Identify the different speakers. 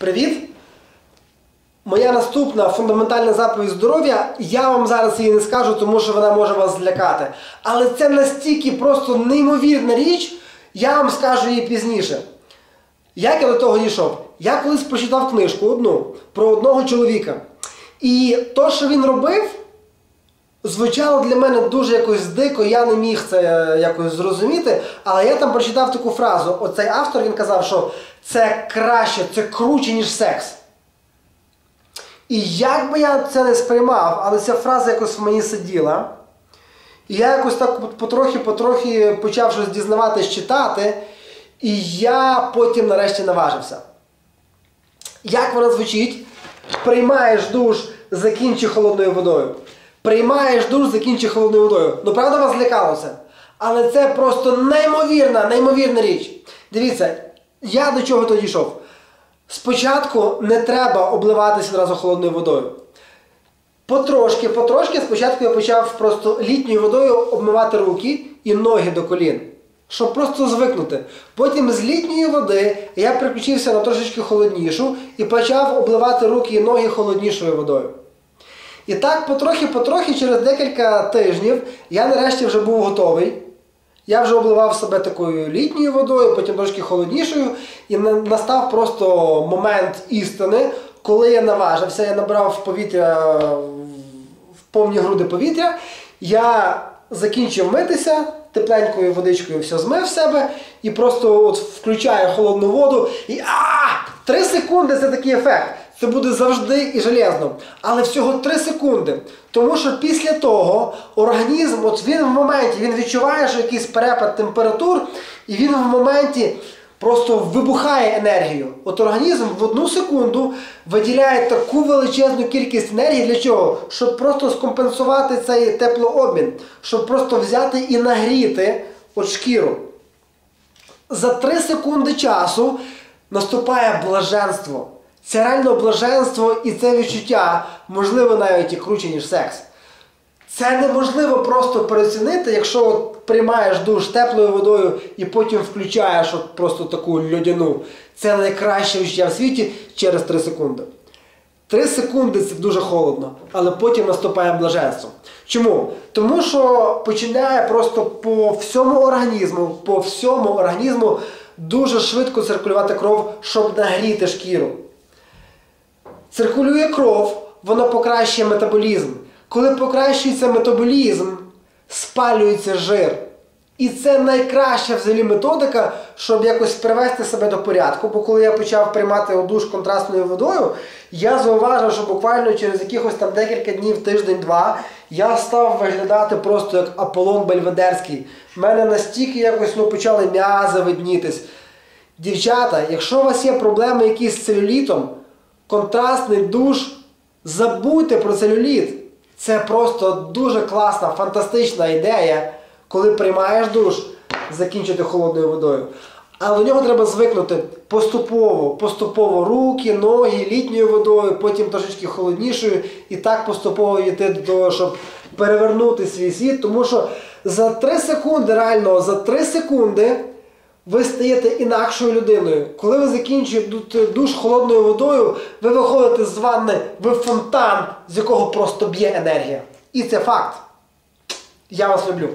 Speaker 1: Привіт! Моя наступна фундаментальна заповідь здоров'я. Я вам зараз її не скажу, тому що вона може вас злякати. Але це настільки просто неймовірна річ, я вам скажу її пізніше. Як я до того дійшов? Я колись прочитав книжку одну про одного чоловіка. І то, що він робив, звучало для мене дуже якось дико, я не міг це якось зрозуміти. Але я там прочитав таку фразу. Оцей автор він казав, що це краще, це круче, ніж секс. І як би я це не сприймав, але ця фраза якось в мені сиділа. І я якось так потрохи-потрохи почав щось дізнаватись, читати. І я потім нарешті наважився. Як вона звучить? Приймаєш душ, закінчи холодною водою. Приймаєш душ, закінчи холодною водою. Ну, правда, вас злякалося? Але це просто неймовірна, неймовірна річ. Дивіться, я до чого тоді йшов. Спочатку не треба обливатися одразу холодною водою. Потрошки, потрошки, спочатку я почав просто літньою водою обмивати руки і ноги до колін. Щоб просто звикнути. Потім з літньої води я переключився на трошечки холоднішу і почав обливати руки і ноги холоднішою водою. І так потрохи-потрохи, через декілька тижнів, я нарешті вже був готовий. Я вже обливав себе такою літньою водою, потім трошки холоднішою, і настав просто момент істини, коли я наважився, я набрав повітря в повні груди повітря, я закінчив митися, тепленькою водичкою все змив себе і просто от включаю холодну воду і а! Три секунди це такий ефект. Це буде завжди і железно. Але всього 3 секунди. Тому що після того організм, от він в моменті він відчуває, що якийсь перепад температур, і він в моменті просто вибухає енергію. От організм в одну секунду виділяє таку величезну кількість енергії для чого? Щоб просто скомпенсувати цей теплообмін, щоб просто взяти і нагріти от шкіру. За 3 секунди часу наступає блаженство. Це реально блаженство і це відчуття, можливо, навіть і круче, ніж секс. Це неможливо просто переоцінити, якщо от приймаєш душ теплою водою і потім включаєш от просто таку льодяну. Це найкраще відчуття в світі через 3 секунди. 3 секунди це дуже холодно, але потім наступає блаженство. Чому? Тому що починає просто по всьому організму, по всьому організму дуже швидко циркулювати кров, щоб нагріти шкіру. Циркулює кров, воно покращує метаболізм. Коли покращується метаболізм, спалюється жир. І це найкраща взагалі методика, щоб якось привести себе до порядку. Бо коли я почав приймати душ контрастною водою, я зауважив, що буквально через якихось там декілька днів, тиждень-два, я став виглядати просто як Аполлон Бельведерський. У мене настільки якось ну, почали м'язи виднітись. Дівчата, якщо у вас є проблеми якісь з целюлітом, контрастний душ, забудьте про целюліт. Це просто дуже класна, фантастична ідея, коли приймаєш душ, закінчити холодною водою. Але до нього треба звикнути поступово, поступово руки, ноги, літньою водою, потім трошечки холоднішою, і так поступово йти до того, щоб перевернути свій світ. Тому що за 3 секунди, реально, за 3 секунди ви стаєте інакшою людиною. Коли ви закінчуєте душ холодною водою, ви виходите з ванни в фонтан, з якого просто б'є енергія. І це факт. Я вас люблю.